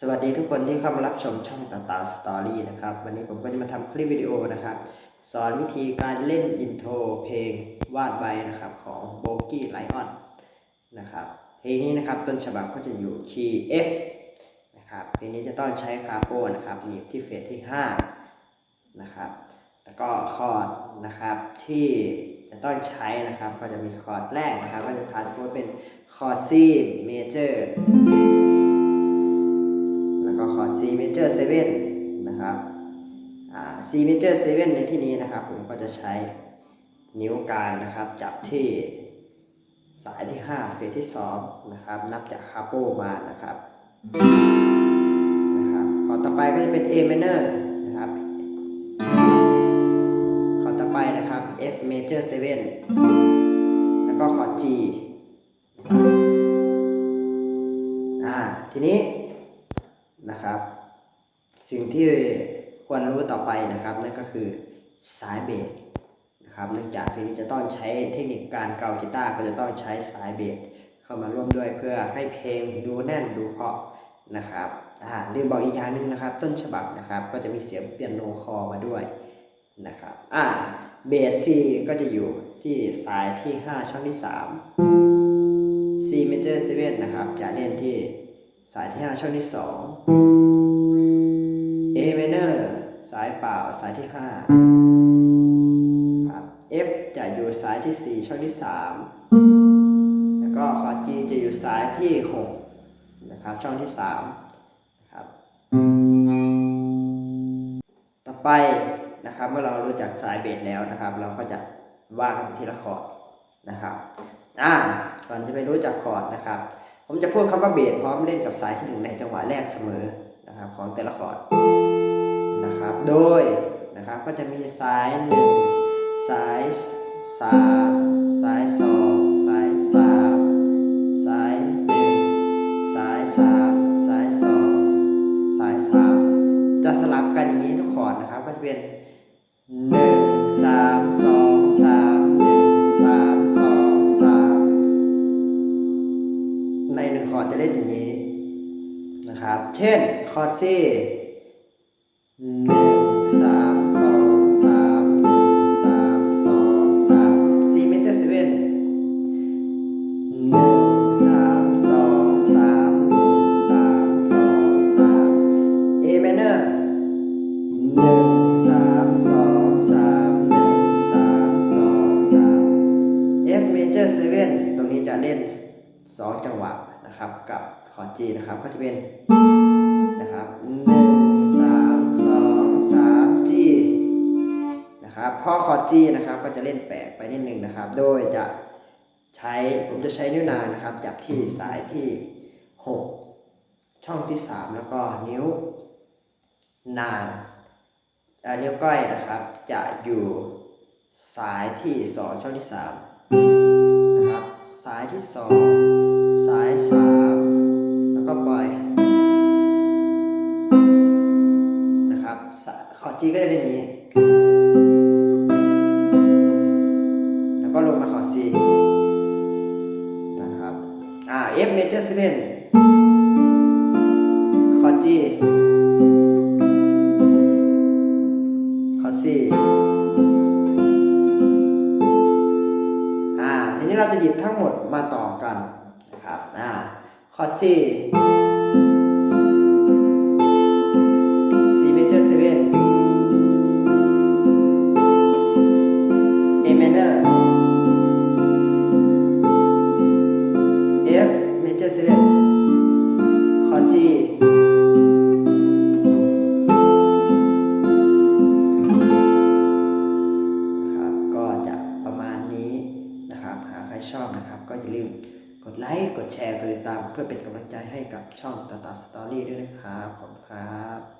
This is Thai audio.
สวัสดีทุกคนที่เข้ามารับชมช่องตาตาสตอรี่นะครับ วันนี้ผมก็จะมาทำคลิปวิดีโอนะครับ สอนวิธีการเล่นอินโทรเพลงวาดใบนะครับของโบกี้ไลออนนะครับเพลงนี้นะครับต้นฉบับก็จะอยู่คีย์ F นะครับเพลงนี้จะต้องใช้คาโปนะครับหนีบที่เฟสที่5นะครับแล้วก็คอร์ดนะครับที่จะต้องใช้นะครับก็จะมีคอร์ดแรกนะครับ ก็จะทาสมมติเป็นคอร์ด C major แล้ว ก็คอร์ด C major 7นะครับอ่า C major 7ในที่นี้นะครับ ผมก็จะใช้นิ้วกลางนะครับ จับที่สายที่ 5 เฟสที่2นะครับ นับจากคาโปมานะครับนะครับคอร์ดต่อไปก็จะเป็น A minor นะครับคอร์ดต่อไปนะครับ F major 7 แล้วก็คอร์ด G อ่าทีนี้ นะครับ สิ่งที่ควรรู้ต่อไปนะครับนั่นก็คือสายเบสนะครับเนื่องจากเพลงนี้จะต้องใช้เทคนิคการเกากีตาร์ก็จะต้องใช้สายเบสเข้ามาร่วมด้วยเพื่อให้เพลงดูแน่นดูเพาะนะครับอ่าลืมบอกอีกอย่างหนึ่งนะครับ ต้นฉบับนะครับ ก็จะมีเสียงเปียโนคอมาด้วยนะครับอ่าเบส C ก็จะอยู่ที่สายที่ 5 ช่องที่3 C major 7นะครับ จะเล่นที่ สายที่ 5 ช่องที่ 2 A minor สายเปล่าสายที่ 5 ครับ F จะอยู่สายที่ 4 ช่องที่ 3 แล้วก็คอ G จะอยู่สายที่ 6 นะครับ ช่องที่3นะครับ ต่อไปนะครับ เมื่อเรารู้จักสายเบสแล้วนะครับ เราก็จะวาดทีละคอร์ดนะครับ อ่าก่อนจะไปรู้จักคอร์ดนะครับ ผมจะพูดคำว่าเบสพร้อมเล่นกับสายที่หนึ่งในจังหวะแรกเสมอนะครับของแต่ละคอร์ดนะครับ โดยนะครับก็จะมีสายหนึ่งสายสามสายสองสายสามสายหนึ่งสายสามสายสองสายสามจะสลับกันอย่างนี้ทุกคอร์ดนะครับก็จะเป็น จะเล่นอย่างนี้นะครับ เช่นคอร์ดซีหนึ่งสามสองสามหนึ่งสามสองสามซีเมเจอร์เซเว่นหนึ่งสามสองสามหนึ่งสามสองสามเอเมเนอร์หนึ่งสามสองสามหนึ่งสามสองสาม F major 7ตรงนี้จะเล่น2จังหวะ นะครับกับคอร์ดจีนะครับก็จะเป็นนะครับหนึ่งสามสองสามจีนะครับพอคอร์ดจีนะครับก็จะเล่นแปลกไปนิดนึงนะครับ โดยจะใช้ผมจะใช้นิ้วนางนะครับ จับที่สายที่ 6 ช่องที่ 3 แล้วก็นิ้วนางนิ้วก้อยนะครับ จะอยู่สายที่ 2 ช่องที่ 3 นะครับ สายที่ 2 คอร์ดจีก็จะเป็นอย่างนี้ แล้วก็ลงมาคอร์ดซีนะครับ อ่า F major 7คอร์ดจีคอร์ดซีอ่า ทีนี้เราจะหยิบทั้งหมดมาต่อกันนะครับ อ่าคอร์ นะครับ หากใครชอบนะครับ ก็อย่าลืมกดไลค์กดแชร์กดติดตาม เพื่อเป็นกำลังใจให้กับช่องตาตาสตอรี่ด้วยนะครับขอบคุณครับ